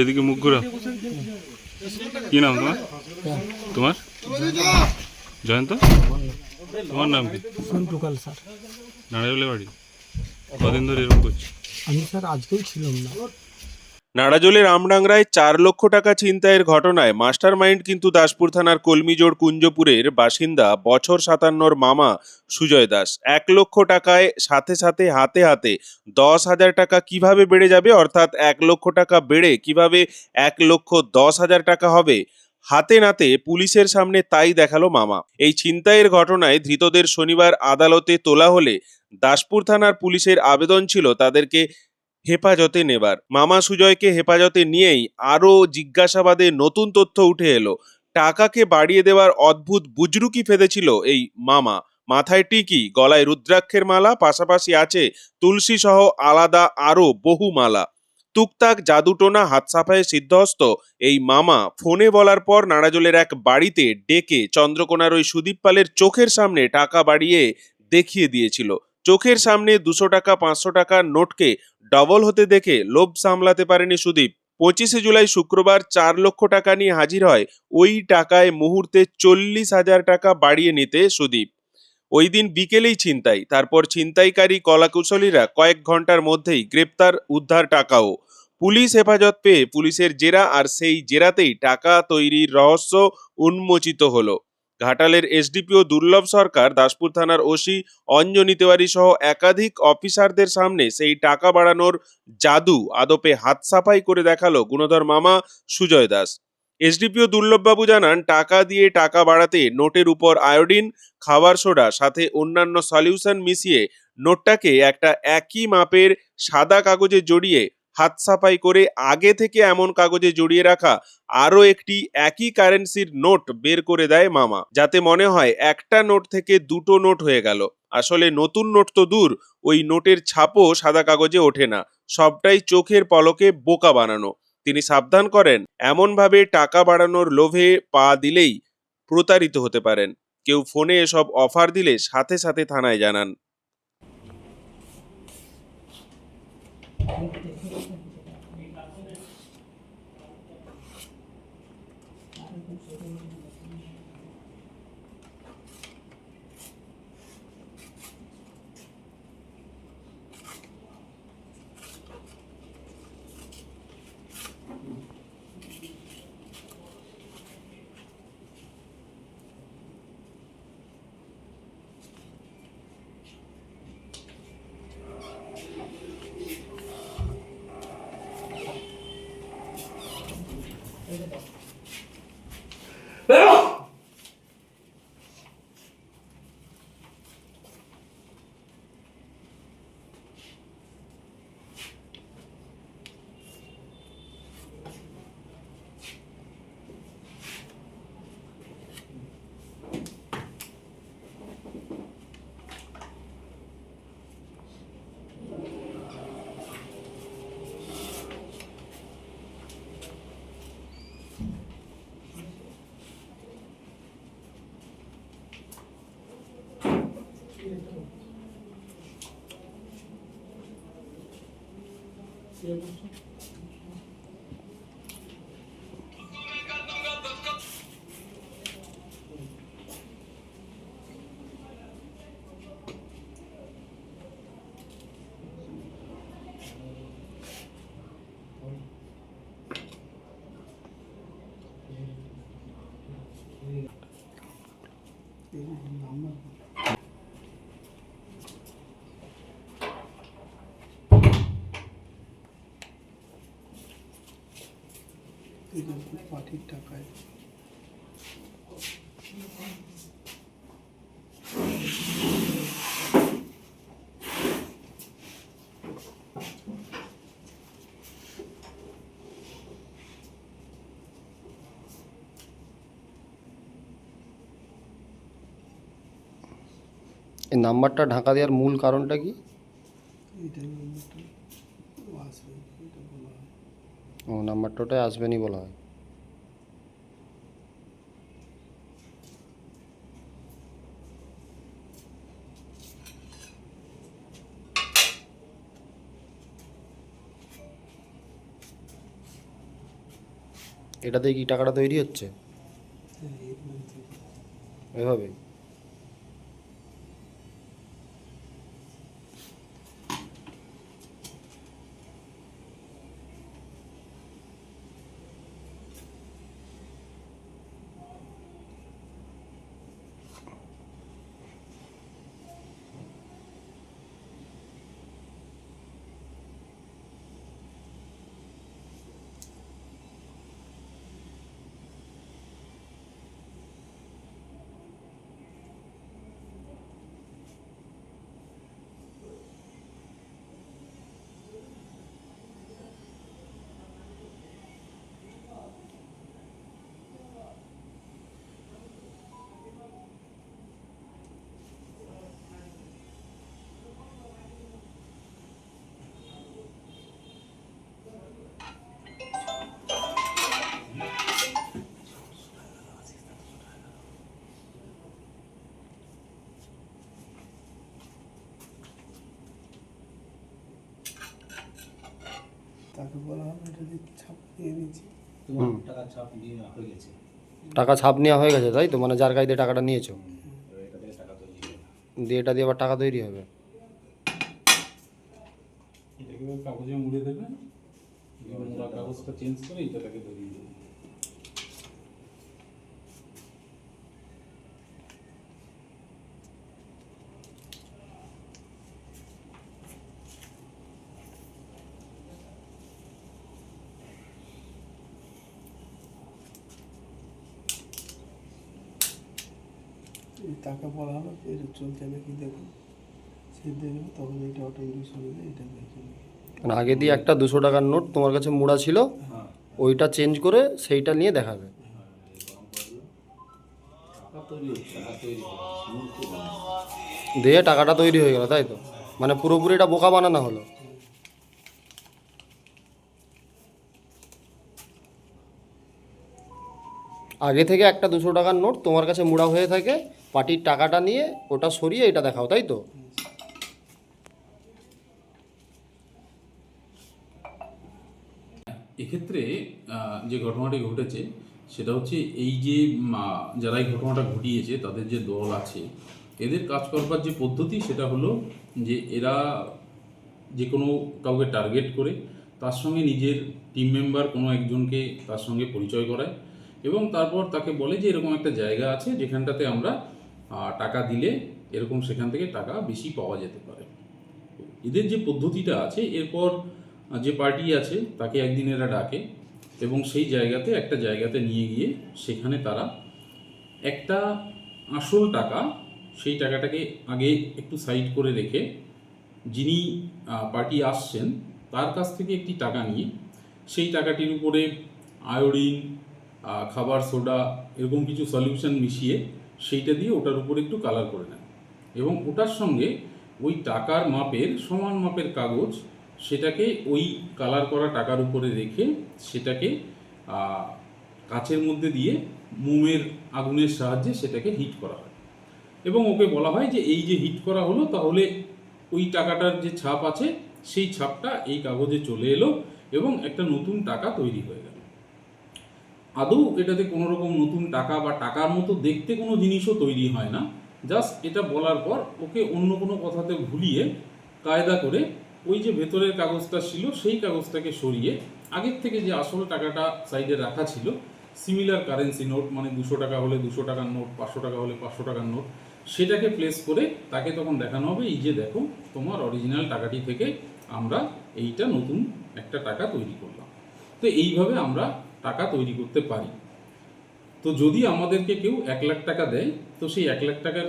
এদিকে মুখ ঘুরা কি নাম তোমার? তোমার? জয়ন্ত? তোমার নাম কি? সন্টুকাল স্যার। নারায়ণলে বাড়ি? কদিন ধরে এরকম করছি? আমি স্যার আজকেই ছিলাম না। নাড়াজোলের আমডাংরায় চার লক্ষ টাকা ছিনতাইয়ের ঘটনায় মাস্টার মাইন্ড কিন্তু দাসপুর থানার কলমিজোড় কুঞ্জপুরের বাসিন্দা বছর সাতান্নর মামা সুজয় দাস। এক লক্ষ টাকায় সাথে সাথে হাতে হাতে দশ হাজার টাকা কীভাবে বেড়ে যাবে? অর্থাৎ এক লক্ষ টাকা বেড়ে কীভাবে এক লক্ষ দশ হাজার টাকা হবে? হাতে নাতে পুলিশের সামনে তাই দেখাল মামা। এই ছিনতাইয়ের ঘটনায় ধৃতদের শনিবার আদালতে তোলা হলে দাসপুর থানার পুলিশের আবেদন ছিল তাদেরকে হেফাজতে নেবার। মামা সুজয়কে হেফাজতে নিয়েই আরও জিজ্ঞাসাবাদে নতুন তথ্য উঠে এলো। টাকাকে বাড়িয়ে দেওয়ার অদ্ভুত বুজরুকি ফেঁদেছিল এই মামা। মাথায় টিকি, গলায় রুদ্রাক্ষের মালা, পাশাপাশি আছে তুলসী সহ আলাদা আরও বহু মালা। টুকটাক জাদুটোনা, হাত সাফায়ে সিদ্ধহস্ত এই মামা ফোনে বলার পর নাড়াজলের এক বাড়িতে ডেকে চন্দ্রকোনার ওই সুদীপ পালের চোখের সামনে টাকা বাড়িয়ে দেখিয়ে দিয়েছিল। চোখের সামনে দুশো টাকা, পাঁচশো টাকার নোটকে ডবল হতে দেখে লোভ সামলাতে পারেনি সুদীপ। পঁচিশে জুলাই শুক্রবার চার লক্ষ টাকা নিয়ে হাজির হয় ওই টাকায় মুহূর্তে চল্লিশ হাজার টাকা বাড়িয়ে নিতে সুদীপ। ওই দিন বিকেলেই ছিনতাই, তারপর ছিনতাইকারী কলাকুশলীরা কয়েক ঘণ্টার মধ্যেই গ্রেপ্তার, উদ্ধার টাকাও। পুলিশ হেফাজত পেয়ে পুলিশের জেরা আর সেই জেরাতেই টাকা তৈরির রহস্য উন্মোচিত হলো। ঘাটালের এসডিপিও দুর্লভ সরকার, দাসপুর থানার ওসি অঞ্জনী তেওয়ারি সহ একাধিক অফিসারদের সামনে সেই টাকা বাড়ানোর জাদু আদপে হাত সাফাই করে দেখাল গুণধর মামা সুজয় দাস। এসডিপিও দুর্লভবাবু জানান, টাকা দিয়ে টাকা বাড়াতে নোটের উপর আয়োডিন, খাবার সোডা, সাথে অন্যান্য সলিউশন মিশিয়ে নোটটাকে একটা একই মাপের সাদা কাগজে জড়িয়ে হাত সাফাই করে আগে থেকে এমন কাগজে জড়িয়ে রাখা, আরও একটি একই কারেন্সির নোট বের করে দেয় মামা, যাতে মনে হয় একটা নোট থেকে দুটো নোট হয়ে গেল। আসলে নতুন নোট তো দূর, ওই নোটের ছাপও সাদা কাগজে ওঠে না, সবটাই চোখের পলকে বোকা বানানো। তিনি সাবধান করেন, এমনভাবে টাকা বাড়ানোর লোভে পা দিলেই প্রতারিত হতে পারেন। কেউ ফোনে এসব অফার দিলে সাথে সাথে থানায় জানান। 有点痛 পার্টির টাকায়। এই নাম্বারটা ঢাকা দেওয়ার মূল কারণটা কি? ও নাম্বারটা ওটাই আসবেনি বলা হয়। এটাতে কি টাকাটা তৈরি হচ্ছে? এভাবেই। বলা হবে এটা দিয়ে ছাপ দিয়ে দিচ্ছি তোমার টাকা ছাপ দিয়ে হয়ে গেছে। টাকা ছাপ নেওয়া হয়ে গেছে তাই তো? মানে যার কাছ দিয়ে টাকাটা নিয়েছো। দিয়ে এটা দিয়ে আবার টাকা তৈরি হবে। এটাকে কাগজে মুড়ে দেবে। এবার কাগজটা চেঞ্জ করে এটাকে ধরিয়ে দেবে তাকে বলা হবে এটা চলছে নাকি দেখুন। সে দেখবে তখন এটা অটোমেটিক সরে যায় এটা দেখে। মানে আগে দিয়ে একটা দুশো টাকার নোট তোমার কাছে মুড়া ছিল হ্যাঁ। ওইটা চেঞ্জ করে সেইটা নিয়ে দেখাবে। দিয়ে টাকাটা তৈরি হয়ে গেল তাই তো? মানে পুরোপুরি এটা বোকা বানানো হলো। আগে থেকে একটা দুশো টাকার নোট তোমার কাছে মুড়া হয়ে থাকে পার্টির টাকাটা নিয়ে ওটা সরিয়ে এটা দেখাও, তাই তো? এক্ষেত্রে যে ঘটনাটি ঘটেছে, সেটা হচ্ছে এই যে যারা এই ঘটনাটা ঘটিয়েছে, তাদের যে দল আছে, এদের কাজ করবার যে পদ্ধতি, সেটা হলো যে এরা যে কোনো কাউকে টার্গেট করে, তার সঙ্গে নিজের টিম মেম্বার কোনো একজনকে তার সঙ্গে পরিচয় করায় এবং তারপর তাকে বলে যে এরকম একটা জায়গা আছে, যেখানটাতে আমরা টাকা দিলে এরকম সেখান থেকে টাকা বেশি পাওয়া যেতে পারে। এদের যে পদ্ধতিটা আছে, এরপর যে পার্টি আছে, তাকে একদিন এরা ডাকে এবং সেই জায়গাতে একটা জায়গাতে নিয়ে গিয়ে সেখানে তারা একটা আসল টাকা, সেই টাকাটাকে আগে একটু সাইড করে রেখে যিনি পার্টি আসছেন, তার কাছ থেকে একটি টাকা নিয়ে সেই টাকাটির উপরে আয়োডিন খাবার, সোডা, এরকম কিছু সলিউশন মিশিয়ে সেইটা দিয়ে ওটার উপরে একটু কালার করে নেন। এবং ওটার সঙ্গে ওই টাকার মাপের, সমান মাপের কাগজ, সেটাকে ওই কালার করা টাকার উপরে রেখে সেটাকে কাচের মধ্যে দিয়ে মোমের আগুনের সাহায্যে সেটাকে হিট করা হয়। এবং ওকে বলা হয় যে, এই যে হিট করা হলো, তাহলে ওই টাকাটার যে ছাপ আছে, সেই ছাপটা এই কাগজে চলে এলো এবং একটা নতুন টাকা তৈরি হয়ে গেল। আদৌ এটাতে কোনো রকম নতুন টাকা বা টাকার মতো দেখতে কোনো জিনিসও তৈরি হয় না। জাস্ট এটা বলার পর ওকে অন্য কোনো কথাতে ভুলিয়ে কায়দা করে ওই যে ভেতরের কাগজটা ছিল সেই কাগজটাকে সরিয়ে আগের থেকে যে আসল টাকাটা সাইডে রাখা ছিল সিমিলার কারেন্সি নোট মানে দুশো টাকা হলে দুশো টাকার নোট পাঁচশো টাকা হলে পাঁচশো টাকার নোট সেটাকে প্লেস করে তাকে তখন দেখানো হবে, এই যে দেখো, তোমার অরিজিনাল টাকাটি থেকে আমরা এইটা নতুন একটা টাকা তৈরি করলাম। তো এইভাবে আমরা টাকা তৈরি করতে পারি। তো যদি আমাদেরকে কেউ এক লাখ টাকা দেয়, তো সেই এক লাখ টাকার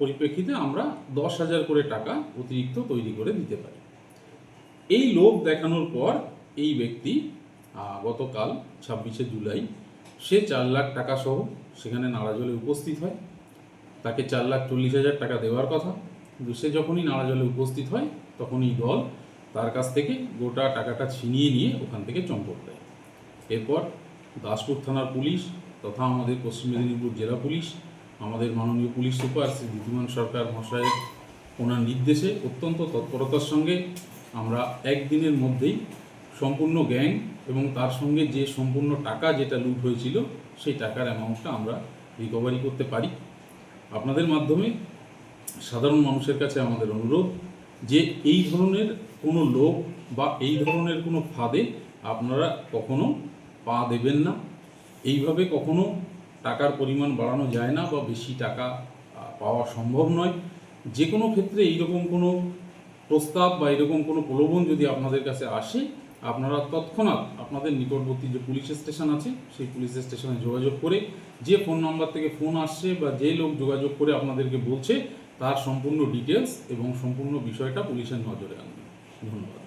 পরিপ্রেক্ষিতে আমরা দশ হাজার করে টাকা অতিরিক্ত তৈরি করে দিতে পারি। এই লোভ দেখানোর পর এই ব্যক্তি গতকাল ছাব্বিশে জুলাই, সে চার লাখ টাকা সহ সেখানে নাড়াজলে উপস্থিত হয়। তাকে চার লাখ চল্লিশ হাজার টাকা দেওয়ার কথা। কিন্তু সে যখনই নাড়াজলে উপস্থিত হয়, তখনই দল তার কাছ থেকে গোটা টাকাটা ছিনিয়ে নিয়ে ওখান থেকে চম্পট দেয়। এরপর দাসপুর থানার পুলিশ তথা আমাদের পশ্চিম মেদিনীপুর জেলা পুলিশ, আমাদের মাননীয় পুলিশ সুপার শ্রী বিদ্যমান সরকার মশাইয়ের ওনার নির্দেশে অত্যন্ত তৎপরতার সঙ্গে আমরা একদিনের মধ্যেই সম্পূর্ণ গ্যাং এবং তার সঙ্গে যে সম্পূর্ণ টাকা যেটা লুট হয়েছিল, সেই টাকার অ্যামাউন্টটা আমরা রিকভারি করতে পারি। আপনাদের মাধ্যমে সাধারণ মানুষের কাছে আমাদের অনুরোধ যে এই ধরনের কোনো লোক বা এই ধরনের কোনো ফাঁদে আপনারা কখনো পা দেবেন না। এইভাবে কখনো টাকার পরিমাণ বাড়ানো যায় না বা বেশি টাকা পাওয়া সম্ভব নয়। যে কোনো ক্ষেত্রে এইরকম কোনো প্রস্তাব বা এরকম কোনো প্রলোভন যদি আপনাদের কাছে আসে, আপনারা তৎক্ষণাৎ আপনাদের নিকটবর্তী যে পুলিশ স্টেশন আছে, সেই পুলিশ স্টেশনে যোগাযোগ করে, যে ফোন নাম্বার থেকে ফোন আসছে বা যে লোক যোগাযোগ করে আপনাদেরকে বলছে, তার সম্পূর্ণ ডিটেলস এবং সম্পূর্ণ বিষয়টা পুলিশের নজরে আনবেন। ধন্যবাদ।